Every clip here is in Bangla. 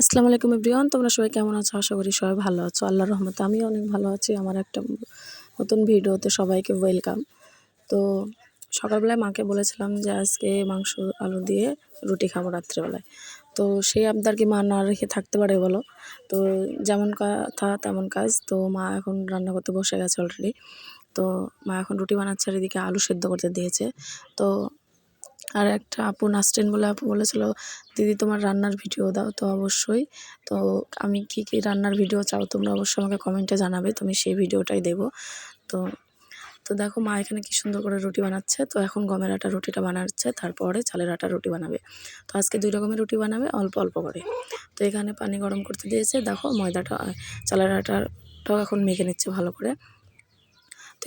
আসসালামু আলাইকুম এভরিওয়ান, তোমরা সবাই কেমন আছো? আশা করি সবাই ভালো আছো। আল্লাহর রহমতে আমিও অনেক ভালো আছি। আমার একটা নতুন ভিডিওতে সবাইকে ওয়েলকাম। তো সকালবেলায় মাকে বলেছিলাম যে, আজকে মাংস, আলু দিয়ে রুটি খাব রাত্রেবেলায়। তো সেই আবদার কি মা না রেখে থাকতে পারে বলো? তো যেমন কথা তেমন কাজ। তো মা এখন রান্না করতে বসে গেছে অলরেডি তো মা এখন রুটি বানাচ্ছে আর এদিকে আলু সেদ্ধ করতে দিয়েছে। তো আর একটা আপু নাসরিন বলে আপু বলেছিল, দিদি, তোমার রান্নার ভিডিও দাও তো অবশ্যই। তো আমি কি কি রান্নার ভিডিও চাও তোমরা অবশ্যই আমাকে কমেন্টে জানাবে তুমি সেই ভিডিওটাই দেবো। তো তো দেখো মা এখানে কি সুন্দর করে রুটি বানাচ্ছে। তো এখন গমের আটা রুটিটা বানাচ্ছে, তারপরে চালের আটা রুটি বানাবে। তো আজকে দুই রকমের রুটি বানাবে, অল্প অল্প করে। তো এখানে পানি গরম করতে দিয়েছে। দেখো ময়দাটা, চালের আটাটাও এখন মেখে নিচ্ছে ভালো করে।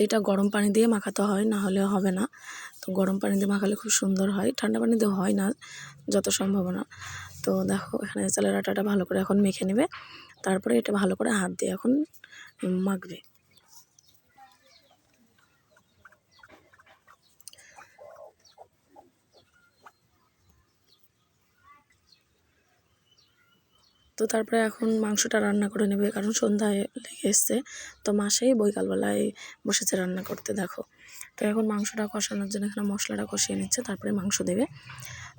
এটা গরম পানি দিয়ে মাখাতে হয়, না হলে হবে না। তো গরম পানি দিয়ে মাখালে খুব সুন্দর হয়। ঠান্ডা পানি দিয়ে হয় না, যত সম্ভব না। তো দেখো, এখানে চালের আটাটা ভালো করে এখন মেখে নেবে। তারপরে এটা ভালো করে হাত দিয়ে এখন মাখবে। তো তারপরে এখন মাংসটা রান্না করে নেবে, কারণ সন্ধ্যায় লেগে এসছে। তো মাসেই বৈকালবেলায় বসেছে রান্না করতে, দেখো। তো এখন মাংসটা কষানোর জন্য এখানে মশলাটা কষিয়ে নিচ্ছে, তারপরে মাংস দেবে।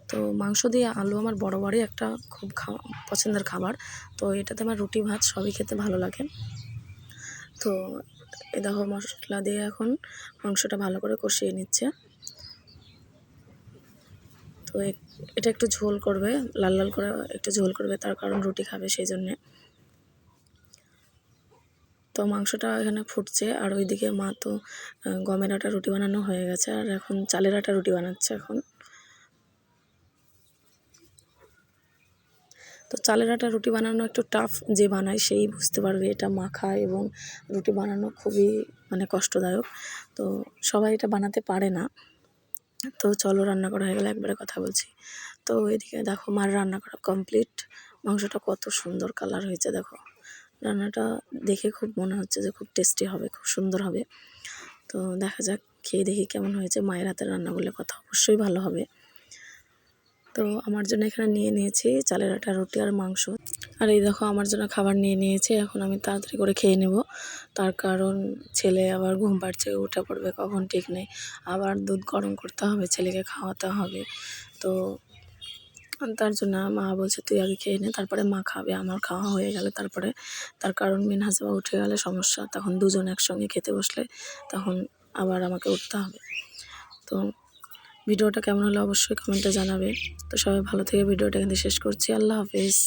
তো মাংস দিয়ে আলু আমার বড় বড়ই একটা খুব খাওয়া, পছন্দের খাবার। তো এটাতে আমার রুটি, ভাত সবই খেতে ভালো লাগে। তো এ দেখো মশলা দিয়ে এখন মাংসটা ভালো করে কষিয়ে নিচ্ছে। তো এটা একটু ঝোল করবে, লাল লাল করে একটু ঝোল করবে, তার কারণ রুটি খাবে সেই জন্যে। তো মাংসটা এখানে ফুটছে, আর ওইদিকে মা তো গমের আটা রুটি বানানো হয়ে গেছে, আর এখন চালের আটা রুটি বানাচ্ছে এখন। তো চালের আটা রুটি বানানো একটু টাফ যে বানায় সেই বুঝতে পারবে এটা মাখা এবং রুটি বানানো খুবই মানে কষ্টদায়ক। তো সবাই এটা বানাতে পারে না। তো চলো রান্না করা হয়ে গেলে একবারে কথা বলছি। তো এদিকে দেখো মার রান্না করা কমপ্লিট মাংসটা কত সুন্দর কালার হয়েছে দেখো। রান্নাটা দেখে খুব মনে হচ্ছে যে খুব টেস্টি হবে, খুব সুন্দর হবে। তো দেখা যাক, খেয়ে দেখি কেমন হয়েছে। মায়ের হাতের রান্না কথা অবশ্যই ভালো হবে। তো আমার জন্য এখানে নিয়ে নিয়েছি চালের আটা, রুটি আর মাংস। আর এই দেখো আমার জন্য খাবার নিয়ে নিয়েছে, এখন আমি তাড়াতাড়ি করে খেয়ে নেব। তার কারণ ছেলে আবার ঘুম পাড়ছে, উঠে পড়বে কখন ঠিক নেই। আবার দুধ গরম করতে হবে, ছেলেকে খাওয়াতে হবে। তো তার জন্য মা বলছে, তুই আগে খেয়ে নে, তারপরে মা খাবে। আমার খাওয়া হয়ে গেলে তারপরে, তার কারণ মিনহাজবা উঠে গেলে সমস্যা। তখন দুজন একসঙ্গে খেতে বসলে তখন আবার আমাকে উঠতে হবে। তো ভিডিওটা কেমন হলো অবশ্যই কমেন্টে জানাবে। তো সবাই ভালো থেকে ভিডিওটা কিন্তু শেষ করছি। আল্লাহ হাফিজ।